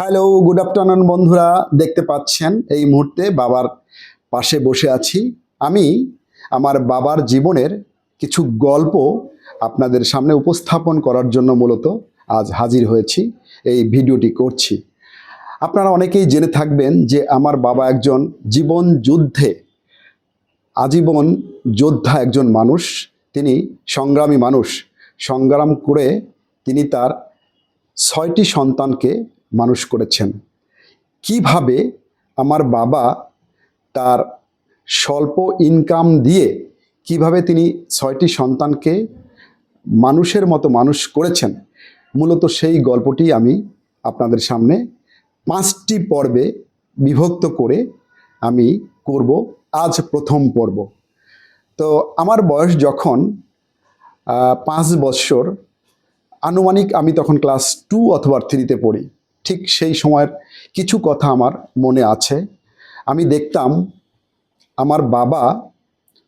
Hello good afternoon বন্ধুরা। দেখতে পাচ্ছেন এই মুহূর্তে বাবার পাশে বসে আছি। আমি আমার বাবার জীবনের কিছু গল্প আপনাদের সামনে উপস্থাপন করার জন্য মূলত আজ হাজির হয়েছি, এই ভিডিওটি করছি। আপনারা অনেকেই জেনে থাকবেন যে আমার বাবা একজন জীবন যুদ্ধে, আজীবন যোদ্ধা একজন মানুষ। তিনি সংগ্রামী মানুষ। সংগ্রাম করে তিনি তার ছয়টি সন্তানকে মানুষ করেছেন। কীভাবে আমার বাবা তার স্বল্প ইনকাম দিয়ে কীভাবে তিনি ছয়টি সন্তানকে মানুষের মতো মানুষ করেছেন, মূলত সেই গল্পটি আমি আপনাদের সামনে পাঁচটি পর্বে বিভক্ত করে আমি করব আজ প্রথম পর্ব। তো আমার বয়স যখন পাঁচ বৎসর আনুমানিক আমি তখন ক্লাস টু অথবা থ্রিতে পড়ি। ঠিক সেই সময়ের কিছু কথা আমার মনে আছে। আমি দেখতাম আমার বাবা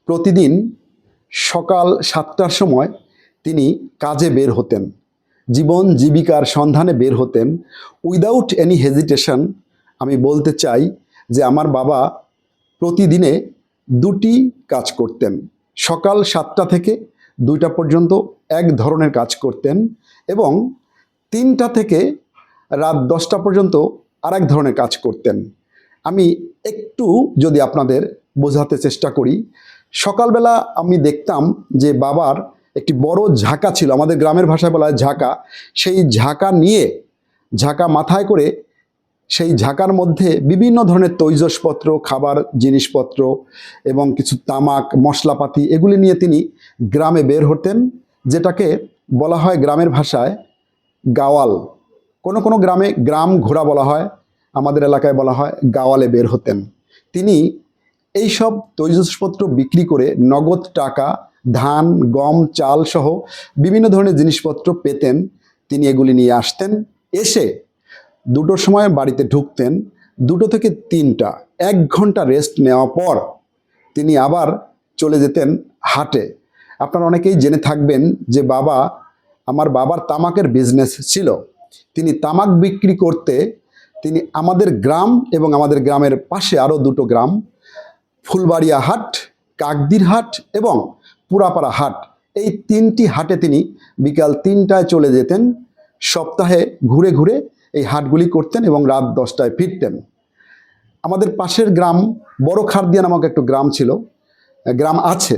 প্রতিদিন সকাল সাতটার সময় তিনি কাজে বের হতেন, জীবন জীবিকার সন্ধানে বের হতেন। উইদাউট এনি হেজিটেশন আমি বলতে চাই যে আমার বাবা প্রতিদিনে দুটি কাজ করতেন। সকাল সাতটা থেকে দুইটা পর্যন্ত এক ধরনের কাজ করতেন এবং তিনটা থেকে রাত দশটা পর্যন্ত আরেক ধরনের কাজ করতেন। আমি একটু যদি আপনাদের বোঝাতে চেষ্টা করি, সকালবেলা আমি দেখতাম যে বাবার একটি বড় ঝাঁকা ছিল, আমাদের গ্রামের ভাষায় বলা হয় ঝাঁকা। সেই ঝাঁকা নিয়ে, ঝাঁকা মাথায় করে সেই ঝাঁকার মধ্যে বিভিন্ন ধরনের তৈজসপত্র, খাবার জিনিসপত্র এবং কিছু তামাক, মশলাপাতি, এগুলি নিয়ে তিনি গ্রামে বের হতেন, যেটাকে বলা হয় গ্রামের ভাষায় গাওয়াল। কোনো কোনো গ্রামে গ্রাম ঘোরা বলা হয়, আমাদের এলাকায় বলা হয় গাওয়ালে বের হতেন। তিনি এই সব তৈজসপত্র বিক্রি করে নগদ টাকা, ধান, গম, চাল সহ বিভিন্ন ধরনের জিনিসপত্র পেতেন। তিনি এগুলি নিয়ে আসতেন, এসে দুটোর সময় বাড়িতে ঢুকতেন। দুটো থেকে তিনটা, এক ঘণ্টা রেস্ট নেওয়ার পর তিনি আবার চলে যেতেন হাটে। আপনারা অনেকেই জেনে থাকবেন যে বাবা, আমার বাবার তামাকের বিজনেস ছিল। তিনি তামাক বিক্রি করতে তিনি আমাদের গ্রাম এবং আমাদের গ্রামের পাশে আরও দুটো গ্রাম, ফুলবাড়িয়া হাট, কাকদির হাট এবং পুরাপাড়া হাট। এই তিনটি হাটে তিনি বিকাল তিনটায় চলে যেতেন, সপ্তাহে ঘুরে ঘুরে এই হাটগুলি করতেন এবং রাত দশটায় ফিরতেন। আমাদের পাশের গ্রাম বড় খারদিয়া নামক একটা গ্রাম ছিল, গ্রাম আছে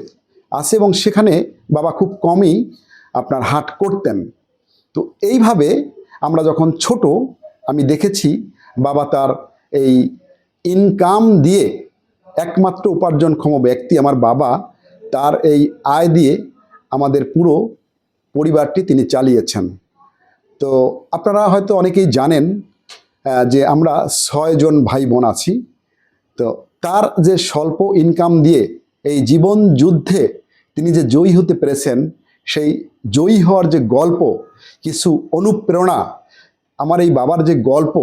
আছে এবং সেখানে বাবা খুব কমই আপনার হাট করতেন। তো এইভাবে আমরা যখন ছোট, আমি দেখেছি বাবা তার এই ইনকাম দিয়ে একমাত্র উপার্জনক্ষম ব্যক্তি আমার বাবা, তার এই আয় দিয়ে আমাদের পুরো পরিবারটি তিনি চালিয়েছেন। তো আপনারা হয়তো অনেকেই জানেন যে আমরা ছয়জন ভাই বোন আছি। তো তার যে স্বল্প ইনকাম দিয়ে এই জীবন যুদ্ধে তিনি যে জয়ী হতে পেরেছেন সেই জয়ী হওয়ার যে গল্প, কিছু অনুপ্রেরণা, আমার এই বাবার যে গল্প,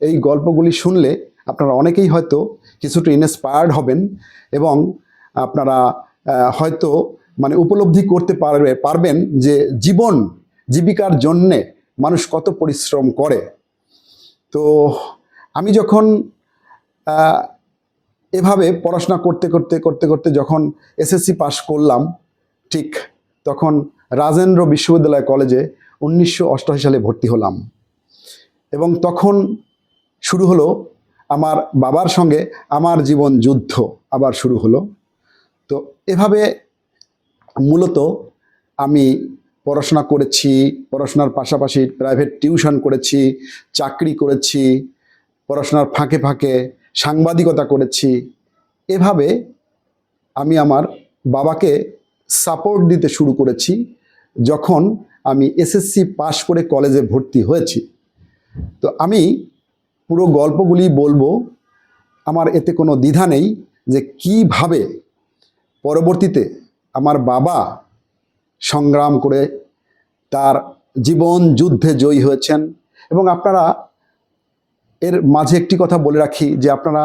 এই গল্পগুলি শুনলে আপনারা অনেকেই হয়তো কিছুটা ইন্সপায়ার্ড হবেন এবং আপনারা হয়তো মানে উপলব্ধি করতে পারবে, পারবেন যে জীবন, জীবিকার জন্যে মানুষ কত পরিশ্রম করে। তো আমি যখন এভাবে পড়াশোনা করতে করতে করতে করতে যখন এসএসসি পাশ করলাম, ঠিক তখন রাজেন্দ্র বিশ্ববিদ্যালয় কলেজে উনিশশো অষ্টআশি সালে ভর্তি হলাম। এবং তখন শুরু হলো আমার বাবার সঙ্গে আমার জীবন যুদ্ধ আবার শুরু হলো। তো এভাবে মূলত আমি পড়াশোনা করেছি, পড়াশোনার পাশাপাশি প্রাইভেট টিউশন করেছি, চাকরি করেছি, পড়াশোনার ফাঁকে ফাঁকে সাংবাদিকতা করেছি। এভাবে আমি আমার বাবাকে সাপোর্ট দিতে শুরু করেছি যখন আমি এসএসসি পাশ করে কলেজে ভর্তি হয়েছি। তো আমি পুরো গল্পগুলি বলব, আমার এতে কোনো দ্বিধা নেই যে কীভাবে পরবর্তীতে আমার বাবা সংগ্রাম করে তার জীবন যুদ্ধে জয়ী হয়েছেন। এবং আপনারা এর মাঝে একটি কথা বলে রাখি যে আপনারা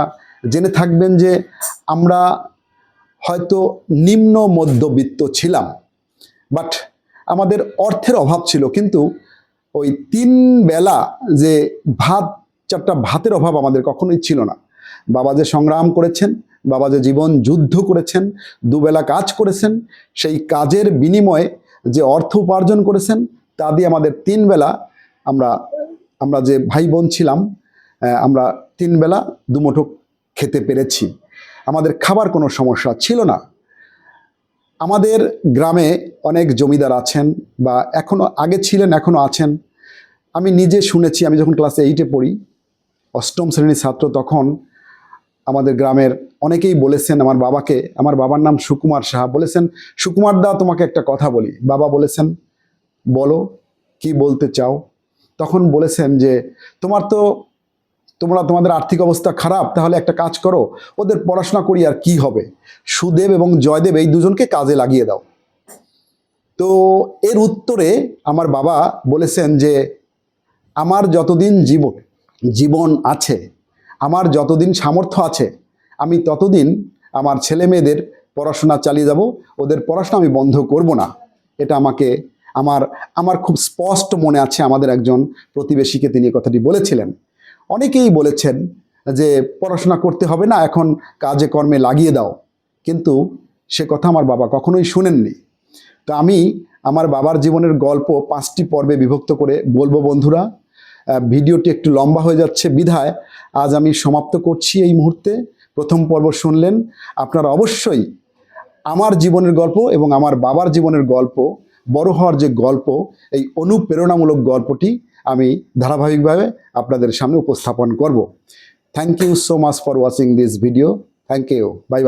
জেনে থাকবেন যে আমরা হয়তো নিম্ন মধ্যবিত্ত ছিলাম বাট আমাদের অর্থের অভাব ছিল, কিন্তু ওই তিন বেলা যে ভাত, চারটা ভাতের অভাব আমাদের কখনোই ছিল না। বাবা যে সংগ্রাম করেছেন, বাবা যে জীবন যুদ্ধ করেছেন, দুবেলা কাজ করেছেন, সেই কাজের বিনিময়ে যে অর্থ উপার্জন করেছেন, তা দিয়ে আমাদের তিন বেলা আমরা আমরা যে ভাই বোন ছিলাম আমরা তিন বেলা দুমুঠো খেতে পেরেছি। আমাদের খাবার কোনো সমস্যা ছিল না। আমাদের গ্রামে অনেক জমিদার আছেন বা এখনও আগে ছিলেন, এখনও আছেন। আমি নিজে শুনেছি, আমি যখন ক্লাস এইটে পড়ি, অষ্টম শ্রেণির ছাত্র তখন আমাদের গ্রামের অনেকেই বলেছেন, আমার বাবাকে, আমার বাবার নাম সুকুমার সাহা, বলেছেন, সুকুমার দা, তোমাকে একটা কথা বলি। বাবা বলেছেন, বলো, কি বলতে চাও? তখন বলেছেন যে, তোমার তো তোমরা তোমাদের আর্থিক অবস্থা খারাপ, তাহলে একটা কাজ করো, ওদের পড়াশোনা করি আর কি হবে? সুদেব এবং জয়দেব এই দুজনকে কাজে লাগিয়ে দাও। তো এর উত্তরে আমার বাবা বলেছেন যে, আমার যতদিন জীবন জীবন আছে, আমার যতদিন সামর্থ্য আছে, আমি ততদিন আমার ছেলে মেয়েদের পড়াশোনা চালিয়ে যাব, ওদের পড়াশোনা আমি বন্ধ করব না। এটা আমাকে, আমার আমার খুব স্পষ্ট মনে আছে আমাদের একজন প্রতিবেশীকে তিনি কথাটি বলেছিলেন। অনেকেই বলেছেন যে পড়াশোনা করতে হবে না, এখন কাজে কর্মে লাগিয়ে দাও। কিন্তু সে কথা আমার বাবা কখনোই শুনেননি। তো আমি আমার বাবার জীবনের গল্প পাঁচটি পর্বে বিভক্ত করে বলব বন্ধুরা। ভিডিওটি একটু লম্বা হয়ে যাচ্ছে বিধায়। আজ আমি সমাপ্ত করছি এই মুহূর্তে। প্রথম পর্ব শুনলেন। আপনারা অবশ্যই আমার জীবনের গল্প এবং আমার বাবার জীবনের গল্প, বড় হওয়ার যে গল্প, এই অনুপ্রেরণামূলক গল্পটি আমি ধারাবাহিকভাবে আপনাদের সামনে উপস্থাপন করব। Thank you so much for watching this video thank you bye